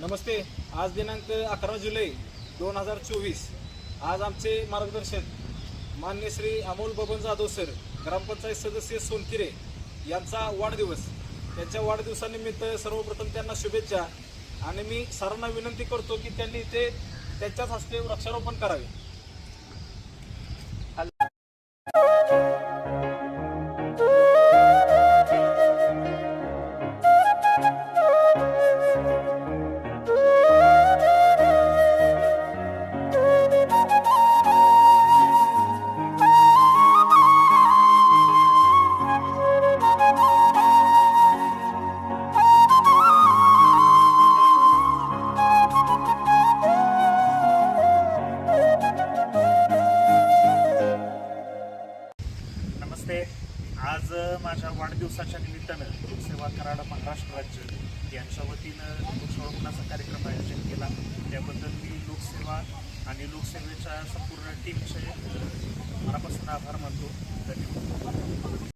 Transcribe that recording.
नमस्ते. आज दिनांक अकरा जुलै दोन हजार चोवीस. आज आमचे मार्गदर्शक मान्य श्री अमोल बबन जाधव सर ग्रामपंचायत सदस्य सोनकिरे यांचा वाढदिवस. त्यांच्या वाढदिवसानिमित्त सर्वप्रथम त्यांना शुभेच्छा. आणि मी सरांना विनंती करतो की त्यांनी इथे त्यांच्याच हस्ते वृक्षारोपण करावे. नमस्ते. आज माझ्या वाढदिवसाच्या निमित्तानं लोकसेवा कराड महाराष्ट्र राज्य यांच्या वतीनं वृक्षारोपणाचा कार्यक्रम आयोजित केला. त्याबद्दल मी लोकसेवा आणि लोकसेवेच्या संपूर्ण टीमचे मनापासून आभार मानतो. धन्यवाद.